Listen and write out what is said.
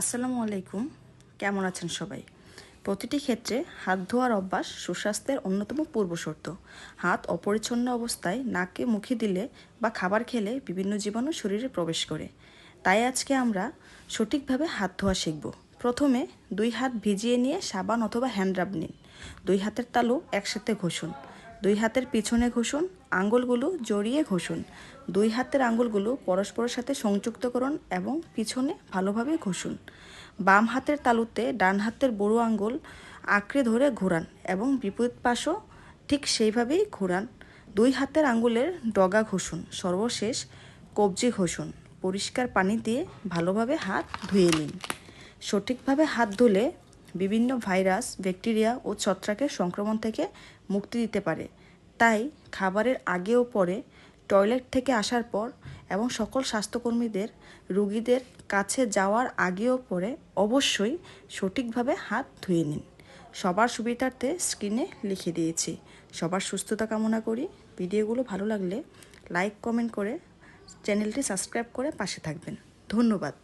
আসসালামু আলাইকুম। কেমন আছেন সবাই? প্রতিটি ক্ষেত্রে হাত ধোয়ার অভ্যাস সুস্বাস্থ্যের অন্যতম পূর্বশর্ত হাত অপরিচ্ছন্ন অবস্থায় নাকে মুখে দিলে বা খাবার খেলে বিভিন্ন জীবাণু শরীরে প্রবেশ করে। তাই আজকে আমরা সঠিকভাবে হাত ধোয়া শিখব। প্রথমে দুই হাত ভিজিয়ে নিয়ে সাবান অথবা হ্যান্ড রাব নিন। দুই হাতের তালু একসাথে ঘষুন। দুই হাতের পিছনে ঘষুন, আঙ্গুলগুলো জড়িয়ে ঘষুন। দুই হাতের আঙ্গুলগুলো পরস্পরের সাথে সংযুক্ত করুন এবং পিছনে ভালোভাবে ঘষুন। বাম হাতের তালুতে ডান হাতের বড় আঙ্গুল আঁকড়ে ধরে ঘোরান এবং বিপরীত পাশও ঠিক সেইভাবেই ঘোরান। দুই হাতের আঙ্গুলের ডগা ঘষুন, সর্বশেষ কবজি ঘষুন, পরিষ্কার পানি দিয়ে ভালোভাবে হাত ধুয়ে নিন। সঠিকভাবে হাত ধুলে বিভিন্ন ভাইরাস, ব্যাকটেরিয়া ও ছত্রাকের সংক্রমণ থেকে মুক্তি দিতে পারে। তাই খাবারের আগে ও পরে, টয়লেট থেকে আসার পর এবং সকল স্বাস্থ্যকর্মীদের, রোগীদের কাছে যাওয়ার আগে ও পরে অবশ্যই সঠিকভাবে হাত ধুয়ে নিন। সবার সুবিধার্থে স্ক্রিনে লিখে দিয়েছি। সবার সুস্থতা কামনা করি। ভিডিওগুলো ভালো লাগলে লাইক, কমেন্ট করে চ্যানেলটি সাবস্ক্রাইব করে পাশে থাকবেন। ধন্যবাদ।